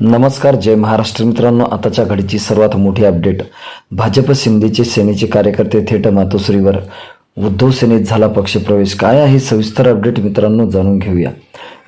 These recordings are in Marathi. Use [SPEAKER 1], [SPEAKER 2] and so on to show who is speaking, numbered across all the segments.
[SPEAKER 1] नमस्कार जय महाराष्ट्र मित्रांनो. आताच्या घडीची सर्वात मोठी अपडेट. भाजप शिंदेचे सेनेचे कार्यकर्ते थेट मातोश्रीवर. उद्धव सेनेत झाला पक्षप्रवेश. काय आहे सविस्तर अपडेट मित्रांनो जाणून घेऊया.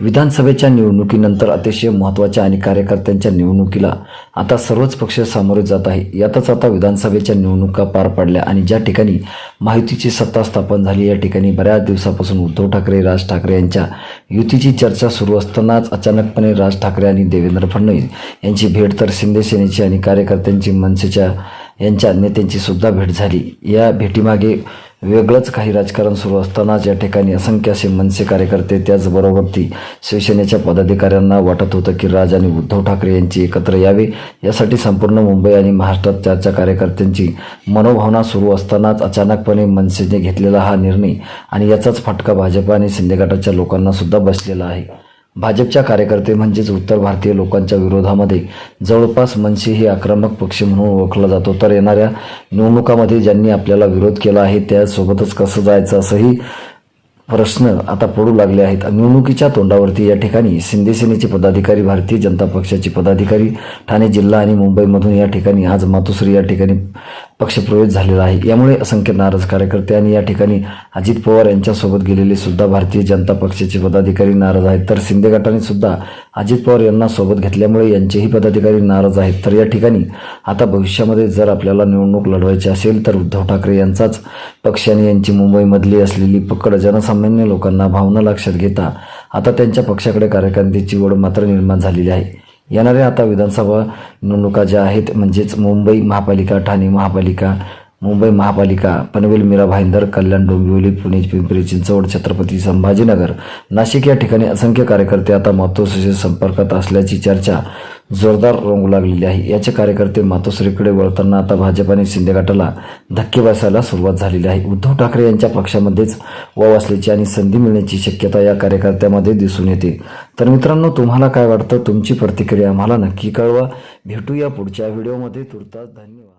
[SPEAKER 1] विधानसभेच्या निवडणुकीनंतर अतिशय महत्त्वाच्या आणि कार्यकर्त्यांच्या निवडणुकीला आता सर्वच पक्ष सामोरे जात आहे. यातच आता विधानसभेच्या निवडणुका पार पडल्या आणि ज्या ठिकाणी माहितीची सत्ता स्थापन झाली या ठिकाणी बऱ्याच दिवसापासून उद्धव ठाकरे राज ठाकरे यांच्या युतीची चर्चा सुरू असतानाच अचानकपणे राज ठाकरे आणि देवेंद्र फडणवीस यांची भेट तर शिंदे सेनेची आणि कार्यकर्त्यांची मनसेच्या यांच्या नेत्यांची सुद्धा भेट झाली. या भेटीमागे वेगळंच काही राजकारण सुरू असतानाच या ठिकाणी असंख्य असे मनसे कार्यकर्ते त्याचबरोबर ती शिवसेनेच्या पदाधिकाऱ्यांना वाटत होतं की राज आणि उद्धव ठाकरे यांची एकत्र यावे. यासाठी संपूर्ण मुंबई आणि महाराष्ट्रात चर्चा कार्यकर्त्यांची मनोभावना सुरू असतानाच अचानकपणे मनसेने घेतलेला हा निर्णय आणि याचाच फटका भाजप आणि शिंदे गटाच्या लोकांना सुद्धा बसलेला आहे. भाजपच्या कार्यकर्ते म्हणजेच उत्तर भारतीय लोकांच्या विरोधामध्ये जवळपास मनसे हे आक्रमक पक्ष म्हणून ओळखला जातो. तर येणाऱ्या निवडणुकामध्ये ज्यांनी आपल्याला विरोध केला आहे त्यासोबतच कसं जायचं असंही प्रश्न आता पडू लागले आहेत. निवडणुकीच्या तोंडावरती या ठिकाणी शिंदे सेनेचे पदाधिकारी भारतीय जनता पक्षाचे पदाधिकारी ठाणे जिल्हा आणि मुंबईमधून या ठिकाणी आज मातोश्री या ठिकाणी पक्षप्रवेश झालेला आहे. यामुळे असंख्य नाराज कार्यकर्ते आणि या ठिकाणी अजित पवार यांच्यासोबत गेलेले सुद्धा भारतीय जनता पक्षाचे पदाधिकारी नाराज आहेत. तर शिंदे गटाने सुद्धा अजित पवार यांना सोबत घेतल्यामुळे यांचेही पदाधिकारी नाराज आहेत. तर या ठिकाणी आता भविष्यामध्ये जर आपल्याला निवडणूक लढवायची असेल तर उद्धव ठाकरे यांचाच पक्ष आणि यांची मुंबईमधली असलेली पकड जनसामान्य लोकांना भावना लक्षात घेता आता त्यांच्या पक्षाकडे कार्यकर्त्यांची ओढ मात्र निर्माण झालेली आहे. येणाऱ्या आता विधानसभा निवडणुका ज्या आहेत म्हणजेच मुंबई महापालिका ठाणे महापालिका मुंबई महापालिका पनवेल मीरा भाईंदर कल्याण डोंबिवली पुणे पिंपरी चिंचवड छत्रपती संभाजीनगर नाशिक या ठिकाणी असंख्य कार्यकर्ते आता मातोश्रीच्या संपर्कात असल्याची चर्चा जोरदार रंगू लागलेली आहे. याचे कार्यकर्ते मातोश्रीकडे वळताना आता भाजप आणि शिंदे गटाला धक्के बसायला सुरुवात झालेली आहे. उद्धव ठाकरे यांच्या पक्षामध्येच वाव असल्याची आणि संधी मिळण्याची शक्यता या कार्यकर्त्यामध्ये दिसून येते. तर मित्रांनो तुम्हाला काय वाटतं? तुमची प्रतिक्रिया आम्हाला नक्की कळवा. भेटूया पुढच्या व्हिडिओमध्ये. तुर्तास धन्यवाद.